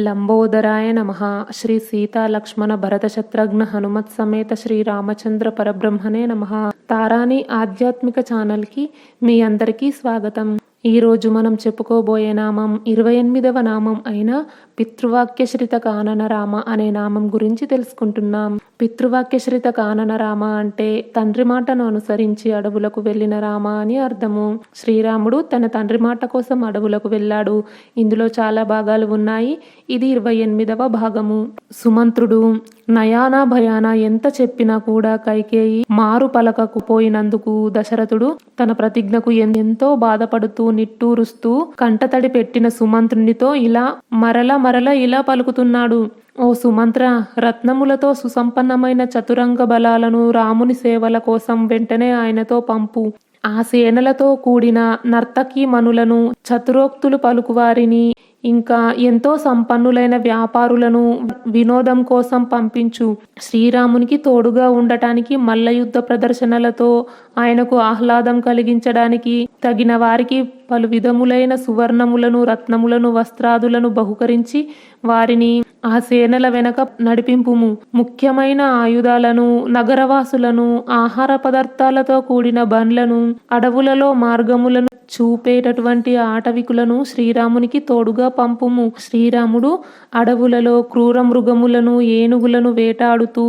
లంబోదరాయ నమ. శ్రీ సీతా లక్ష్మణ భరత శత్రుఘ్న హనుమత్ సమేత శ్రీ రామచంద్ర పరబ్రహ్మణే నమ. తారాని ఆధ్యాత్మిక ఛానల్కి మీ అందరికీ స్వాగతం. ఈరోజు మనం చెప్పుకోబోయే నామం ఇరవై ఎనిమిదవ నామం అయిన పితృవాక్యశ్రిత కానన రామ అనే నామం గురించి తెలుసుకుంటున్నాం. పితృవాక్యశ్రిత కానన రామ అంటే తండ్రి మాటను అనుసరించి అడవులకు వెళ్ళిన రామ అని అర్థము. శ్రీరాముడు తన తండ్రి మాట కోసం అడవులకు వెళ్ళాడు. ఇందులో చాలా భాగాలు ఉన్నాయి. ఇది ఇరవై ఎనిమిదవ భాగము. సుమంత్రుడు నయానా భయాన ఎంత చెప్పినా కూడా కైకేయి మారు పలకకు పోయినందుకు దశరథుడు తన ప్రతిజ్ఞకు ఎంతో బాధపడుతూ నిట్టూరుస్తూ కంటతడి పెట్టిన సుమంత్రునితో ఇలా మరల మరల ఇలా పలుకుతున్నాడు. ఓ సుమంత్ర రత్నములతో సుసంపన్నమైన చతురంగ బలాలను రాముని సేవల కోసం వెంటనే ఆయనతో పంపు. ఆ సేనలతో కూడిన నర్తకీ మనులను చతురోక్తులు పలుకువారిని ఇంకా ఎంతో సంపన్నులైన వ్యాపారులను వినోదం కోసం పంపించు. శ్రీరామునికి తోడుగా ఉండటానికి మల్లయుద్ధ ప్రదర్శనలతో ఆయనకు ఆహ్లాదం కలిగించడానికి తగిన వారికి పలు విధములైన సువర్ణములను రత్నములను వస్త్రాదులను బహుకరించి వారిని ఆ సేనల వెనక నడిపింపుము. ముఖ్యమైన ఆయుధాలను నగరవాసులను ఆహార పదార్థాలతో కూడిన బండ్లను అడవులలో మార్గములను చూపేటటువంటి ఆటవికులను శ్రీరామునికి తోడుగా పంపుము. శ్రీరాముడు అడవులలో క్రూర మృగములను ఏనుగులను వేటాడుతూ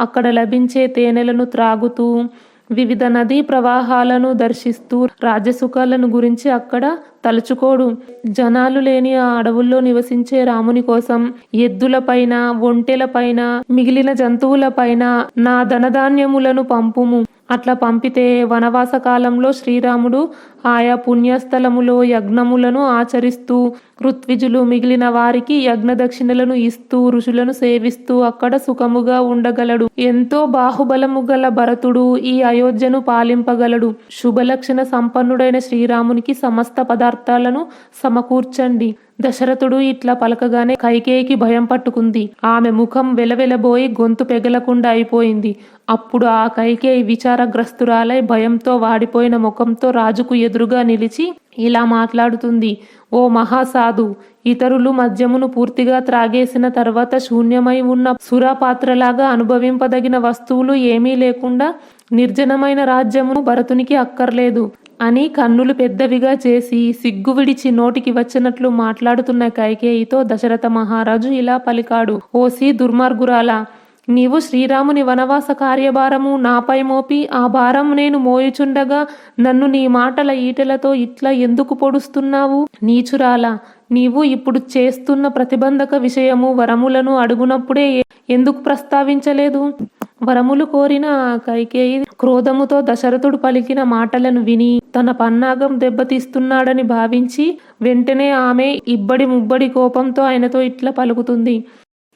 అక్కడ లభించే తేనెలను త్రాగుతూ వివిధ నదీ ప్రవాహాలను దర్శిస్తూ రాజసుఖాలను గురించి అక్కడ తలుచుకోడు. జనాలు లేని ఆ అడవుల్లో నివసించే రాముని కోసం ఎద్దులపైన ఒంటెలపైన మిగిలిన జంతువులపైన నా ధనధాన్యములను పంపుము. అట్లా పంపితే వనవాస కాలంలో శ్రీరాముడు ఆయా పుణ్యస్థలములో యజ్ఞములను ఆచరిస్తూ ఋత్విజులు మిగిలిన వారికి యజ్ఞ దక్షిణలను ఇస్తూ ఋషులను సేవిస్తూ అక్కడ సుఖముగా ఉండగలడు. ఎంతో బాహుబలము గల భరతుడు ఈ అయోధ్యను పాలింపగలడు. శుభలక్షణ సంపన్నుడైన శ్రీరామునికి సమస్త పదార్థాలను సమకూర్చండి. దశరథుడు ఇట్లా పలకగానే కైకేయికి భయం పట్టుకుంది. ఆమె ముఖం వెలవెలబోయి గొంతు పెగలకుండా అయిపోయింది. అప్పుడు ఆ కైకేయి విచారగ్రస్తురాలై భయంతో వాడిపోయిన ముఖంతో రాజుకు ఎదురుగా నిలిచి ఇలా మాట్లాడుతుంది ఓ మహాసాధు ఇతరులు మద్యమును పూర్తిగా త్రాగేసిన తర్వాత శూన్యమై ఉన్న సురాపాత్రలాగా అనుభవింపదగిన వస్తువులు ఏమీ లేకుండా నిర్జనమైన రాజ్యమును భరతునికి అక్కర్లేదు అని కన్నులు పెద్దవిగా చేసి సిగ్గు విడిచి నోటికి వచ్చినట్లు మాట్లాడుతున్న కైకేయితో దశరథ మహారాజు ఇలా పలికాడు ఓసి దుర్మార్గురాలా నీవు శ్రీరాముని వనవాస కార్యభారము నాపై మోపి ఆ భారం నేను మోయుచుండగా నన్ను నీ మాటల ఈటలతో ఇట్లా ఎందుకు పొడుస్తున్నావు? నీచురాలా నీవు ఇప్పుడు చేస్తున్న ప్రతిబంధక విషయము వరములను అడుగునప్పుడే ఎందుకు ప్రస్తావించలేదు? వరములు కోరిన ఆ కైకేయి క్రోధముతో దశరథుడు పలికిన మాటలను విని తన పన్నాగం దెబ్బతీస్తున్నాడని భావించి వెంటనే ఆమె ఇబ్బడి ముబ్బడి కోపంతో ఆయనతో ఇట్లా పలుకుతుంది.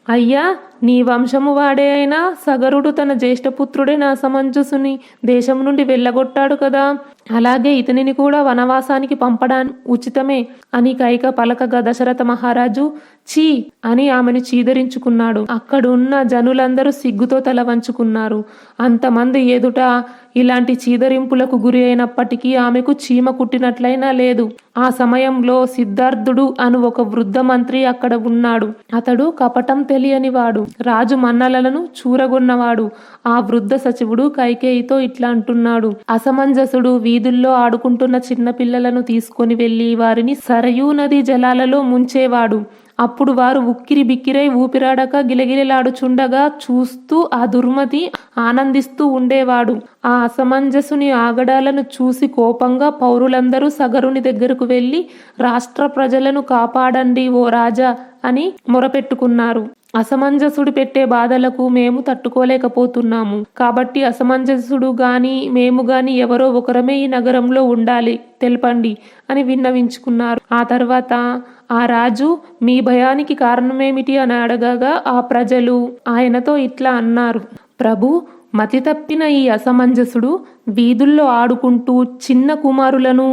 అయ్యా నీ వంశము వాడే అయినా సగరుడు తన జ్యేష్ఠపుత్రుడే నా సమంజసుని దేశం నుండి వెళ్ళగొట్టాడు కదా. అలాగే ఇతనిని కూడా వనవాసానికి పంపడానికి ఉచితమే అని కైక పలకగా దశరథ మహారాజు చీ అని ఆమెను చీదరించుకున్నాడు. అక్కడున్న జనులందరూ సిగ్గుతో తల వంచుకున్నారు. అంతమంది ఎదుట ఇలాంటి చీదరింపులకు గురి అయినప్పటికీ ఆమెకు చీమ కుట్టినట్లయినా లేదు. ఆ సమయంలో సిద్ధార్థుడు అను ఒక వృద్ధ మంత్రి అక్కడ ఉన్నాడు. అతడు కపటం తెలియనివాడు. రాజు మన్నలలను చూరగొన్నవాడు. ఆ వృద్ధ సచివుడు కైకేయితో ఇట్లా అంటున్నాడు. అసమంజసుడు వీధుల్లో ఆడుకుంటున్న చిన్న పిల్లలను తీసుకొని వెళ్ళి వారిని సరయూ నది జలాలలో ముంచేవాడు. అప్పుడు వారు ఉక్కిరి బిక్కిరై ఊపిరాడక గిలగిలలాడుచుండగా చూస్తూ ఆ దుర్మతి ఆనందిస్తూ ఉండేవాడు. ఆ అసమంజసుని ఆగడాలను చూసి కోపంగా పౌరులందరూ సగరుని దగ్గరకు వెళ్ళి రాష్ట్ర ప్రజలను కాపాడండి ఓ రాజా అని మొరపెట్టుకున్నారు. అసమంజసుడు పెట్టే బాధలకు మేము తట్టుకోలేకపోతున్నాము. కాబట్టి అసమంజసుడు గాని మేము గాని ఎవరో ఒకరమే ఈ నగరంలో ఉండాలి. తెలపండి అని విన్నవించుకున్నారు. ఆ తర్వాత ఆ రాజు మీ భయానికి కారణమేమిటి? అని అడగగా ఆ ప్రజలు ఆయనతో ఇట్లా అన్నారు. ప్రభు మతి తప్పిన ఈ అసమంజసుడు వీధుల్లో ఆడుకుంటూ చిన్న కుమారులను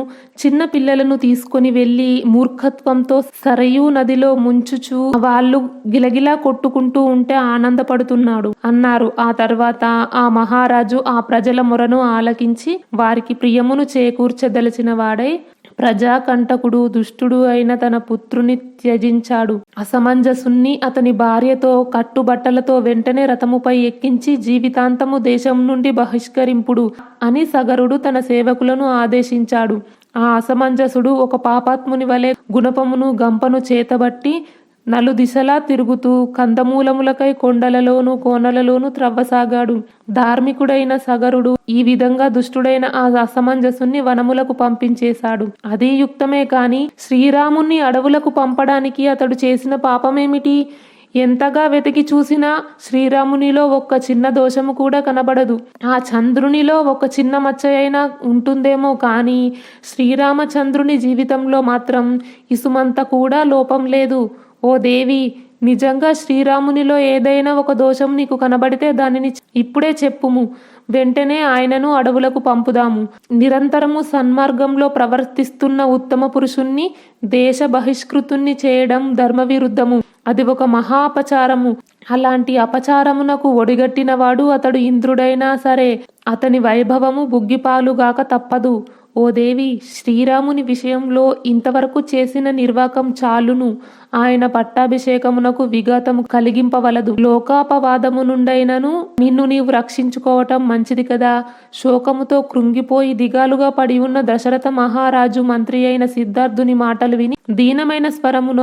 చిన్న పిల్లలను తీసుకొని వెళ్ళి మూర్ఖత్వంతో సరయూ నదిలో ముంచుచు వాళ్ళు గిలగిలా కొట్టుకుంటూ ఉంటే ఆనందపడుతున్నాడు అన్నారు. ఆ తర్వాత ఆ మహారాజు ఆ ప్రజల మొరను ఆలకించి వారికి ప్రియమును చేకూర్చదలిచిన వాడై ప్రజాకంటకుడు దుష్టుడు అయిన తన పుత్రుని త్యజించాడు. అసమంజసుణ్ణి అతని భార్యతో కట్టుబట్టలతో వెంటనే రథముపై ఎక్కించి జీవితాంతము దేశం నుండి బహిష్కరింపుడు అని సగరుడు తన సేవకులను ఆదేశించాడు. ఆ అసమంజసుడు ఒక పాపాత్ముని వలె గుణపమును గంపను చేతబట్టి నలు దిశలా తిరుగుతూ కందమూలములకై కొండలలోను కోనలలోనూ త్రవ్వసాగాడు. ధార్మికుడైన సగరుడు ఈ విధంగా దుష్టుడైన ఆ అసమంజసుని వనములకు పంపించేశాడు. అదే యుక్తమే కాని శ్రీరాముణ్ణి అడవులకు పంపడానికి అతడు చేసిన పాపమేమిటి? ఎంతగా వెతికి చూసినా శ్రీరామునిలో ఒక్క చిన్న దోషము కూడా కనబడదు. ఆ చంద్రునిలో ఒక చిన్న మచ్చ అయినా ఉంటుందేమో కానీ శ్రీరామచంద్రుని జీవితంలో మాత్రం ఇసుమంత కూడా లోపం లేదు. ఓ దేవి నిజంగా శ్రీరామునిలో ఏదైనా ఒక దోషం నీకు కనబడితే దానిని ఇప్పుడే చెప్పుము. వెంటనే ఆయనను అడవులకు పంపుదాము. నిరంతరము సన్మార్గంలో ప్రవర్తిస్తున్న ఉత్తమ పురుషుణ్ణి దేశ బహిష్కృతుణ్ణి చేయడం ధర్మవిరుద్ధము. అది ఒక మహా అపచారము అలాంటి అపచారమునకు ఒడిగట్టినవాడు అతడు ఇంద్రుడైనా సరే అతని వైభవము బుగ్గిపాలుగాక తప్పదు. ఓ దేవి శ్రీరాముని విషయంలో ఇంతవరకు చేసిన నిర్వాకం చాలును. ఆయన పట్టాభిషేకమునకు విఘాతము కలిగింపవలదు. లోకాపవాదము నుండైనను నిన్ను నీవు రక్షించుకోవటం మంచిది కదా. శోకముతో కృంగిపోయి దిగాలుగా పడి ఉన్న దశరథ మహారాజు మంత్రి అయిన సిద్ధార్థుని మాటలు విని దీనమైన స్వరమున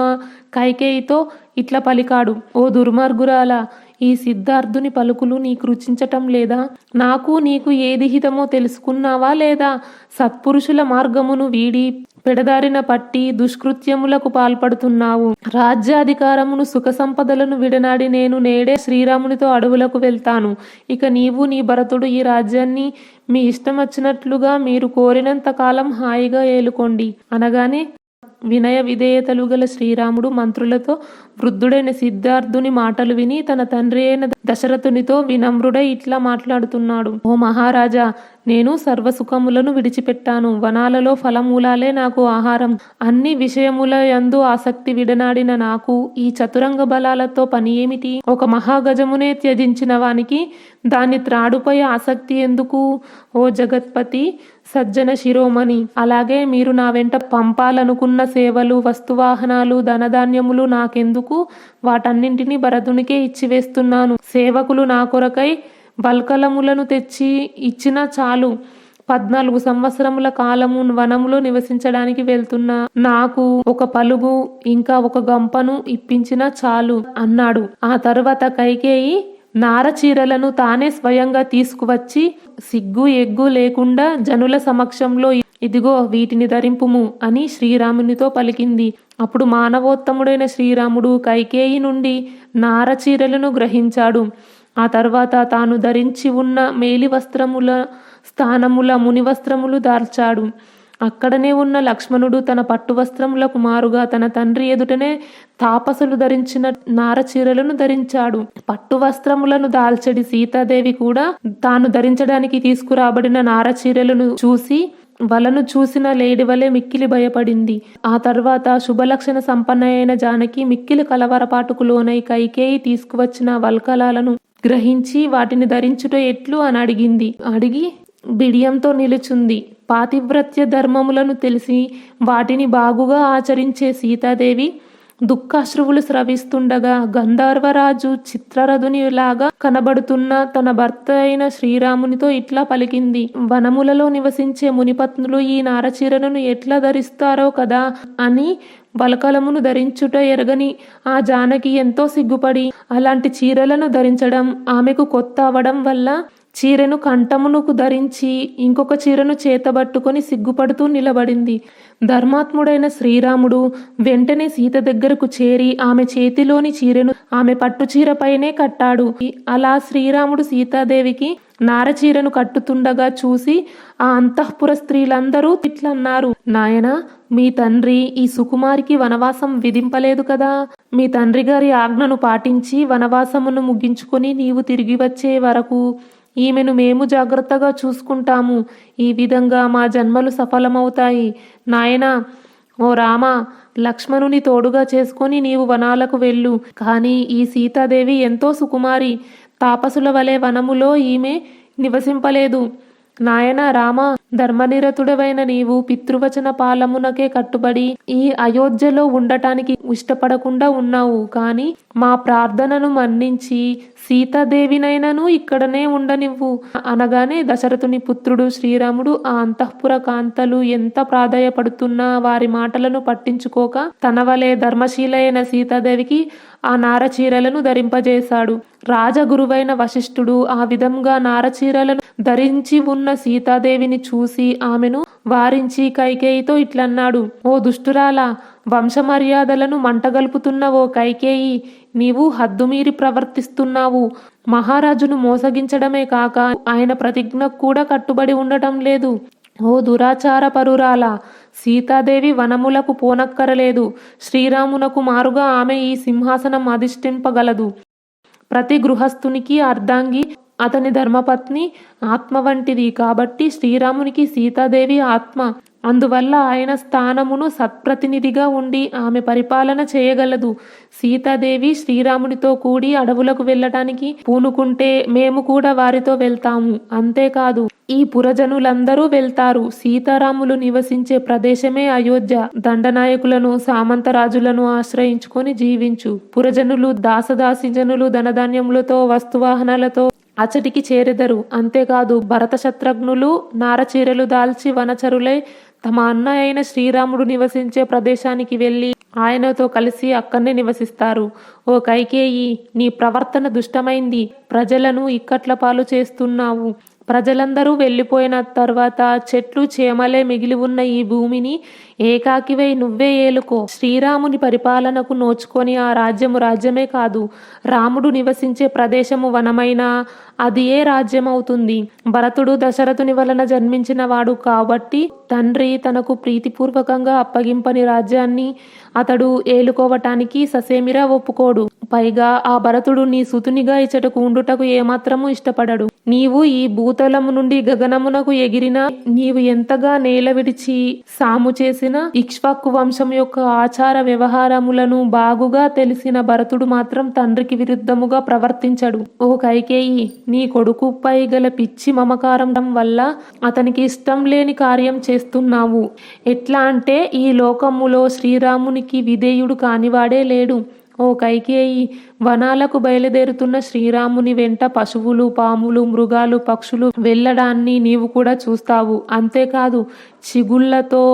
కైకేయితో ఇట్ల పలికాడు. ఓ దుర్మార్గురాల ఈ సిద్ధార్థుని పలుకులు నీకు రుచించటం లేదా? నాకు నీకు ఏది హితమో తెలుసుకున్నావా లేదా? సత్పురుషుల మార్గమును వీడి పెడదారిన పట్టి దుష్కృత్యములకు పాల్పడుతున్నావు. రాజ్యాధికారమును సుఖ సంపదలను విడనాడి నేను నేడే శ్రీరామునితో అడవులకు వెళ్తాను. ఇక నీవు నీ భరతుడు ఈ రాజ్యాన్ని మీ ఇష్టం వచ్చినట్లుగా మీరు కోరినంత కాలం హాయిగా ఏలుకోండి. అనగానే వినయ విధేయతలు గల శ్రీరాముడు మంత్రులతో వృద్ధుడైన సిద్ధార్థుని మాటలు విని తన తండ్రి అయిన దశరథునితో వినమ్రుడై ఇట్లా మాట్లాడుతున్నాడు. ఓ మహారాజా నేను సర్వసుఖములను విడిచిపెట్టాను. వనాలలో ఫలమూలాలే నాకు ఆహారం. అన్ని విషయముల యందు ఆసక్తి విడనాడిన నాకు ఈ చతురంగ బలాలతో పని ఏమిటి? ఒక మహాగజమునే త్యజించిన వానికి దాని త్రాడుపై ఆసక్తి ఎందుకు? ఓ జగత్పతి సజ్జన శిరోమణి. అలాగే మీరు నా వెంట పంపాలనుకున్న సేవలు వస్తువాహనాలు ధనధాన్యములు నాకెందుకు? వాటన్నింటినీ భరతునికే ఇచ్చివేస్తున్నాను. సేవకులు నా కొరకై బల్కలములను తెచ్చి ఇచ్చినా చాలు. పద్నాలుగు సంవత్సరముల కాలము వనములో నివసించడానికి వెళ్తున్నా. నాకు ఒక పలుగు ఇంకా ఒక గంపను ఇప్పించినా చాలు అన్నాడు. ఆ తరువాత కైకేయి నారచీరలను తానే స్వయంగా తీసుకువచ్చి సిగ్గు ఎగ్గు లేకుండా జనుల సమక్షంలో ఇదిగో వీటిని ధరింపుము అని శ్రీరామునితో పలికింది. అప్పుడు మానవోత్తముడైన శ్రీరాముడు కైకేయి నుండి నారచీరలను గ్రహించాడు. ఆ తర్వాత తాను ధరించి ఉన్న మేలి వస్త్రముల స్థానముల ముని వస్త్రములు అక్కడనే ఉన్న లక్ష్మణుడు తన పట్టువస్త్రములకు మారుగా తన తండ్రి ఎదుటనే తాపసులు ధరించిన నారచీరలను ధరించాడు. పట్టు వస్త్రములను దాల్చడి సీతాదేవి కూడా తాను ధరించడానికి తీసుకురాబడిన నారచీరలను చూసి వలను చూసిన లేడి వలె మిక్కిలి భయపడింది. ఆ తర్వాత శుభలక్షణ సంపన్న అయిన జానకి మిక్కిలి కలవరపాటుకు లోనై కైకేయి తీసుకువచ్చిన వల్కలాలను గ్రహించి వాటిని ధరించుట ఎట్లు అని అడిగింది. అడిగి బిడియంతో నిలుచుంది. పాతివ్రత్య ధర్మములను తెలిసి వాటిని బాగుగా ఆచరించే సీతాదేవి దుఃఖాశ్రువులు స్రవిస్తుండగా గంధర్వరాజు చిత్రరథునిలాగా కనబడుతున్న తన భర్త అయిన శ్రీరామునితో ఇట్లా పలికింది. వనములలో నివసించే మునిపత్నులు ఈ నారచీరను ఎట్లా ధరిస్తారో కదా అని వలకలమును ధరించుట ఎరగని ఆ జానకి ఎంతో సిగ్గుపడి అలాంటి చీరలను ధరించడం ఆమెకు కొత్త అవడం వల్ల చీరెను కంఠమునకు ధరించి ఇంకొక చీరను చేతబట్టుకొని సిగ్గుపడుతూ నిలబడింది. ధర్మాత్ముడైన శ్రీరాముడు వెంటనే సీత దగ్గరకు చేరి ఆమె చేతిలోని చీరెను ఆమె పట్టు చీరపైనే కట్టాడు. అలా శ్రీరాముడు సీతాదేవికి నారచీరను కట్టుతుండగా చూసి ఆ అంతఃపుర స్త్రీలందరూ తిట్లన్నారు. నాయన మీ తండ్రి ఈ సుకుమారికి వనవాసం విధింపలేదు కదా. మీ తండ్రి గారి ఆజ్ఞను పాటించి వనవాసమును ముగించుకొని నీవు తిరిగి వచ్చే వరకు ఈమెను మేము జాగ్రత్తగా చూసుకుంటాము. ఈ విధంగా మా జన్మలు సఫలమవుతాయి. నాయనా ఓ రామ లక్ష్మణుని తోడుగా చేసుకొని నీవు వనాలకు వెళ్ళు. కానీ ఈ సీతాదేవి ఎంతో సుకుమారి. తాపసుల వలె వనములో ఈమె నివసింపలేదు. నాయన రామ ధర్మనిరతుడవైన నీవు పితృవచన పాలమునకే కట్టుబడి ఈ అయోధ్యలో ఉండటానికి ఇష్టపడకుండా ఉన్నావు. కాని మా ప్రార్థనను మన్నించి సీతాదేవినైనను ఇక్కడనే ఉండనివ్వు. అనగానే దశరథుని పుత్రుడు శ్రీరాముడు ఆ అంతఃపుర కాంతలు ఎంత ప్రాధాయపడుతున్నా వారి మాటలను పట్టించుకోక తన వలె ధర్మశీలైన సీతాదేవికి ఆ నారచీరలను ధరింపజేశాడు. రాజగురువైన వశిష్ఠుడు ఆ విధంగా నారచీరలను ధరించి ఉన్న సీతాదేవిని చూసి ఆమెను వారించి కైకేయితో ఇట్లన్నాడు ఓ దుష్టురాలా వంశమర్యాదలను మంటగలుపుతున్న ఓ కైకేయి నీవు హద్దుమీరి ప్రవర్తిస్తున్నావు. మహారాజును మోసగించడమే కాక ఆయన ప్రతిజ్ఞకు కూడా కట్టుబడి ఉండటం లేదు. ఓ దురాచార పరురాల సీతాదేవి వనములకు పోనక్కరలేదు. శ్రీరామునకు మారుగా ఆమె ఈ సింహాసనం అధిష్ఠింపగలదు. ప్రతి గృహస్థునికి అర్ధాంగి అతని ధర్మపత్ని ఆత్మ వంటిది కాబట్టి శ్రీరామునికి సీతాదేవి ఆత్మ. అందువల్ల ఆయన స్థానమును సత్ప్రతినిధిగా ఉండి ఆమె పరిపాలన చేయగలదు. సీతాదేవి శ్రీరామునితో కూడి అడవులకు వెళ్ళటానికి పూనుకుంటే మేము కూడా వారితో వెళ్తాము. అంతేకాదు ఈ పురజనులందరూ వెళ్తారు. సీతారాములు నివసించే ప్రదేశమే అయోధ్య. దండనాయకులను సామంతరాజులను ఆశ్రయించుకొని జీవించు. పురజనులు దాసదాసి జనులు ధనధాన్యములతో వస్తువాహనాలతో అచటికి చేరెదరు. అంతేకాదు భరత శత్రుఘ్నులు నారచీరలు దాల్చి వనచరులై తమ అన్న అయిన శ్రీరాముడు నివసించే ప్రదేశానికి వెళ్ళి ఆయనతో కలిసి అక్కడనే నివసిస్తారు. ఓ కైకేయి నీ ప్రవర్తన దుష్టమైంది. ప్రజలను ఇక్కట్ల పాలు చేస్తున్నావు. ప్రజలందరూ వెళ్ళిపోయిన తర్వాత చెట్లు చేమలే మిగిలి ఉన్న ఈ భూమిని ఏకాకివై నువ్వే ఏలుకో. శ్రీరాముని పరిపాలనకు నోచుకొని ఆ రాజ్యము రాజ్యమే కాదు రాముడు నివసించే ప్రదేశము వనమైన అది ఏ రాజ్యమవుతుంది? భరతుడు దశరథుని వలన జన్మించిన వాడు కాబట్టి తండ్రి తనకు ప్రీతిపూర్వకంగా అప్పగింపని రాజ్యాన్ని అతడు ఏలుకోవటానికి ససేమిరా ఒప్పుకోడు. పైగా ఆ భరతుడు నీ సుతునిగా ఇచ్చటకు ఉండుటకు ఏమాత్రము ఇష్టపడడు. నీవు ఈ భూతలము నుండి గగనమునకు ఎగిరినా నీవు ఎంతగా నేల విడిచి సాము చేసిన ఇక్ష్వాకు వంశం యొక్క ఆచార వ్యవహారములను బాగుగా తెలిసిన భరతుడు మాత్రం తండ్రికి విరుద్ధముగా ప్రవర్తించడు. ఓ కైకేయి నీ కొడుకుపై గల పిచ్చి మమకారం వల్ల అతనికి ఇష్టం లేని కార్యం చేస్తున్నావు. ఎట్లా అంటే ఈ లోకములో శ్రీరామునికి విధేయుడు కానివాడే లేడు. ఓ కైకేయి వనాలకు బయలుదేరుతున్న శ్రీరాముని వెంట పశువులు పాములు మృగాలు పక్షులు వెళ్ళడాన్ని నీవు కూడా చూస్తావు. అంతేకాదు చిగుళ్ళతో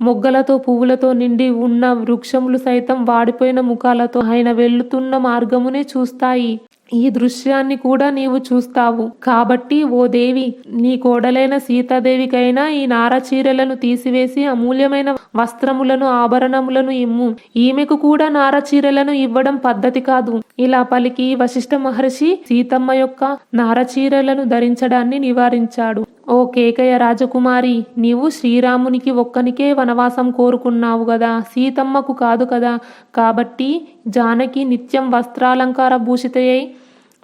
మొగ్గలతో పువ్వులతో నిండి ఉన్న వృక్షములు సైతం వాడిపోయిన ముఖాలతో ఆయన వెళ్తున్న మార్గమునే చూస్తాయి. ఈ దృశ్యాన్ని కూడా నీవు చూస్తావు. కాబట్టి ఓ దేవి నీ కోడలైన సీతాదేవికైనా ఈ నార చీరలను తీసివేసి అమూల్యమైన వస్త్రములను ఆభరణములను ఇమ్ము. ఈమెకు కూడా నార చీరలను ఇవ్వడం పద్ధతి కాదు. ఇలా పలికి వశిష్ఠ మహర్షి సీతమ్మ యొక్క నార చీరలను ధరించడాన్ని నివారించాడు. ఓ కేకయ రాజకుమారి నీవు శ్రీరామునికి ఒక్కనికే వనవాసం కోరుకున్నావు కదా సీతమ్మకు కాదు కదా? కాబట్టి జానకి నిత్యం వస్త్రాలంకార భూషితయ్యై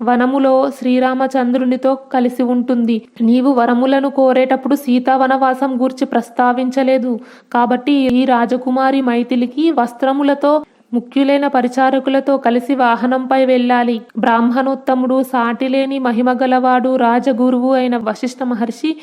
వనములో శ్రీరామచంద్రునితో కలిసి ఉంటుంది. నీవు వరములను కోరేటప్పుడు సీతా వనవాసం గూర్చి ప్రస్తావించలేదు. కాబట్టి ఈ రాజకుమారి మైథిలికి వస్త్రములతో ముఖ్యులైన పరిచారకులతో కలిసి వాహనంపై వెళ్ళాలి. బ్రాహ్మణోత్తముడు సాటిలేని మహిమగలవాడు రాజగురువు అయిన వశిష్ఠ మహర్షి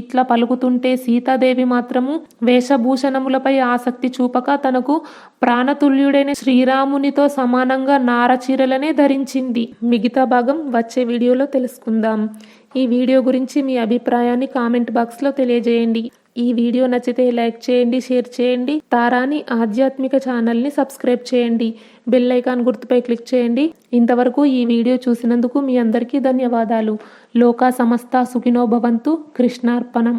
ఇట్లా పలుకుతుంటే సీతాదేవి మాత్రము వేషభూషణములపై ఆసక్తి చూపక తనకు ప్రాణతుల్యుడైన శ్రీరామునితో సమానంగా నారచీరలనే ధరించింది. మిగతా భాగం వచ్చే వీడియోలో తెలుసుకుందాం. ఈ వీడియో గురించి మీ అభిప్రాయాన్ని కామెంట్ బాక్స్లో తెలియజేయండి. ఈ వీడియో నచ్చితే లైక్ చేయండి షేర్ చేయండి. తారాని ఆధ్యాత్మిక ఛానల్ని సబ్స్క్రైబ్ చేయండి. బెల్ ఐకాన్ గుర్తుపై క్లిక్ చేయండి. ఇంతవరకు ఈ వీడియో చూసినందుకు మీ అందరికీ ధన్యవాదాలు. లోకా సమస్త సుఖినో భవంతు. కృష్ణార్పణం.